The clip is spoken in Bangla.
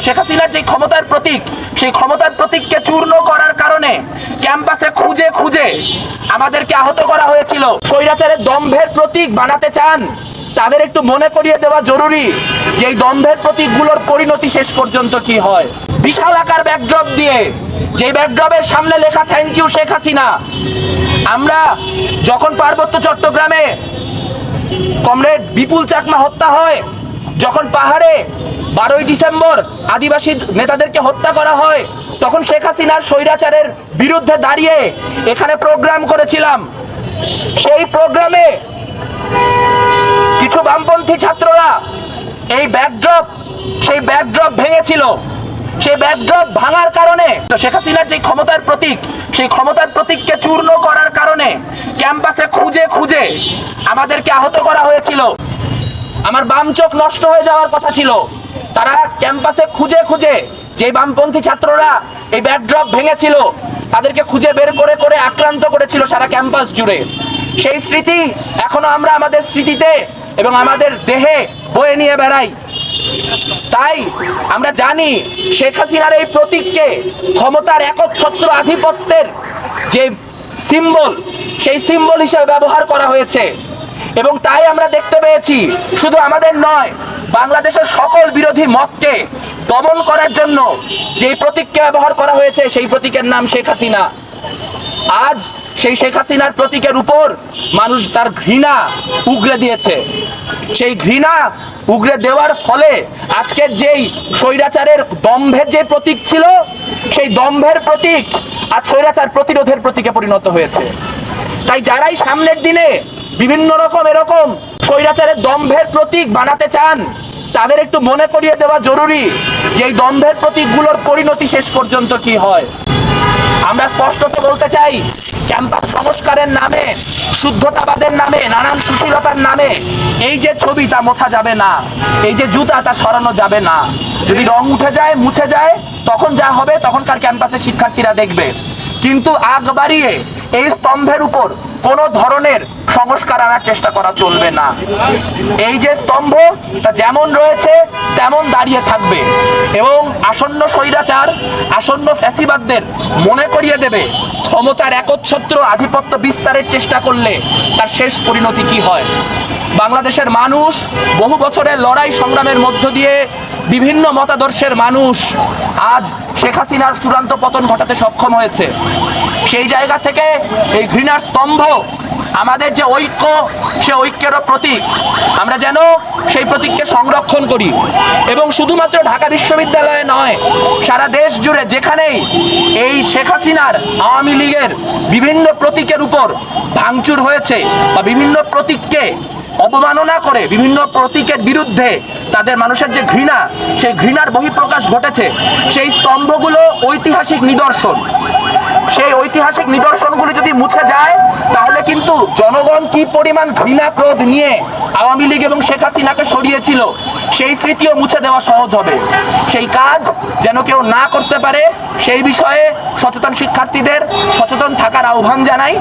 শেখ হাসিনার যে ক্ষমতার প্রতীক, সেই ক্ষমতার প্রতীককে চূর্ণ করার কারণে ক্যাম্পাসে খুঁজে খুঁজে আমাদেরকে আহত করা হয়েছিল। স্বৈরাচারের দম্ভের প্রতীক বানাতে চান, তাদের একটু মনে করিয়ে দেওয়া জরুরি যে এই দম্ভের প্রতীকগুলোর পরিণতি শেষ পর্যন্ত কি হয়। বিশাল আকার ব্যাকড্রপ দিয়ে, যে ব্যাকড্রপের সামনে লেখা থ্যাংক ইউ শেখ হাসিনা, আমরা যখন পার্বত্য চট্টগ্রামে কমরেড বিপুল চাকমা হত্যা হয় যখন পাহাড়ে বারোই ডিসেম্বর আদিবাসী নেতাদেরকে হত্যা করা হয়, তখন শেখ হাসিনার স্বৈরাচারের বিরুদ্ধে দাঁড়িয়ে এখানে প্রোগ্রাম করেছিলাম। সেই প্রোগ্রামে কিছু বামপন্থী ছাত্ররা এই ব্যাকড্রপ সেই ব্যাকড্রপ ভেঙেছিল। সেই ব্যাকড্রপ ভাঙার কারণে তো শেখ হাসিনার যে ক্ষমতার প্রতীক, সেই ক্ষমতার প্রতীককে চূর্ণ করার কারণে ক্যাম্পাসে খুঁজে খুঁজে আমাদেরকে আহত করা হয়েছিল। আমার বাম চোখ নষ্ট হয়ে যাওয়ার কথা ছিল। তারা ক্যাম্পাসে খুঁজে খুঁজে যে বামপন্থী ছাত্ররা এই ব্যাকড্রপ ভেঙেছিল, তাদেরকে খুঁজে বের করে করে আক্রান্ত করেছিল সারা ক্যাম্পাস জুড়ে। সেই স্মৃতি এখনও আমরা আমাদের স্মৃতিতে এবং আমাদের দেহে বয়ে নিয়ে বেড়াই। তাই আমরা জানি শেখ হাসিনার এই প্রতীককে ক্ষমতার একচ্ছত্র আধিপত্যের যে সিম্বল সেই সিম্বল হিসেবে ব্যবহার করা হয়েছে। এবং তাই আমরা দেখতে পেয়েছি শুধু আমাদের নয়, বাংলাদেশের সকল বিরোধী মতকে দমন করার জন্য যে প্রতীককে ব্যবহার করা হয়েছে সেই প্রতীকের নাম শেখ হাসিনা। আজ সেই শেখ হাসিনার প্রতীকের উপর মানুষ তার ঘৃণা উগরে দিয়েছে। সেই ঘৃণা উগরে দেওয়ার ফলে আজকের যেই স্বৈরাচারের দম্ভের যে প্রতীক ছিল, সেই দম্ভের প্রতীক আজ স্বৈরাচার প্রতিরোধের প্রতীকে পরিণত হয়েছে। তাই যারাই সামনের দিনে বিভিন্ন রকম এরকম স্বৈরাচারের দম্ভের প্রতীক বানাতে চান, তাদের একটু মনে করিয়ে দেওয়া জরুরি যে এই দম্ভের প্রতীকগুলোর পরিণতি শেষ পর্যন্ত কি হয়। আমরা স্পষ্টত বলতে চাই, ক্যাম্পাস সংস্কারের নামে, শুদ্ধতাবাদের নামে, নানান সুশীলতার নামে এই যে ছবি তা মোছা যাবে না, এই যে জুতা তা সরানো যাবে না। যদি রং উঠে যায়, মুছে যায়, তখন যা হবে তখনকার ক্যাম্পাসের শিক্ষার্থীরা দেখবে। কিন্তু আগ বাড়িয়ে এই স্তম্ভের উপর কোনো ধরনের সংস্কার আনার চেষ্টা করা চলবে না। এই যে স্তম্ভ, তা যেমন রয়েছে, তেমন দাঁড়িয়ে থাকবে। এবং আসন্ন স্বৈরাচার, আসন্ন ফ্যাসিবাদদের মনে করিয়ে দেবে, ক্ষমতার একচ্ছত্র আধিপত্য বিস্তারের চেষ্টা করলে তার শেষ পরিণতি কি হয়? বাংলাদেশের মানুষ বহু বছরের লড়াই সংগ্রামের মধ্য দিয়ে বিভিন্ন মতাদর্শের মানুষ আজ শেখ হাসিনার চূড়ান্ত পতন ঘটাতে সক্ষম হয়েছে। সেই জায়গা থেকে এই ঘৃণার স্তম্ভ, আমাদের যে ঐক্য, সে ঐক্যেরও প্রতীক। আমরা যেন সেই প্রতীককে সংরক্ষণ করি। এবং শুধুমাত্র ঢাকা বিশ্ববিদ্যালয়ে নয়, সারা দেশ জুড়ে যেখানেই এই শেখ হাসিনার আওয়ামী লীগের বিভিন্ন প্রতীকের উপর ভাঙচুর হয়েছে বা বিভিন্ন প্রতীককে অবমাননা করে বিভিন্ন প্রতীকের বিরুদ্ধে তাদের মানুষের যে ঘৃণা, সেই ঘৃণার বহিঃপ্রকাশ ঘটেছে। সেই স্তম্ভগুলো ঐতিহাসিক নিদর্শন। সেই ঐতিহাসিক নিদর্শনগুলি যদি মুছে যায়, তাহলে কিন্তু জনগণ কি পরিমাণ ঘৃণা ক্রোধ নিয়ে আওয়ামী লীগ এবং শেখ হাসিনাকে সরিয়েছিল, সেই স্মৃতিও মুছে দেওয়া সহজ হবে। সেই কাজ যেন কেউ না করতে পারে, সেই বিষয়ে সচেতন শিক্ষার্থীদের সচেতন থাকার আহ্বান জানাই।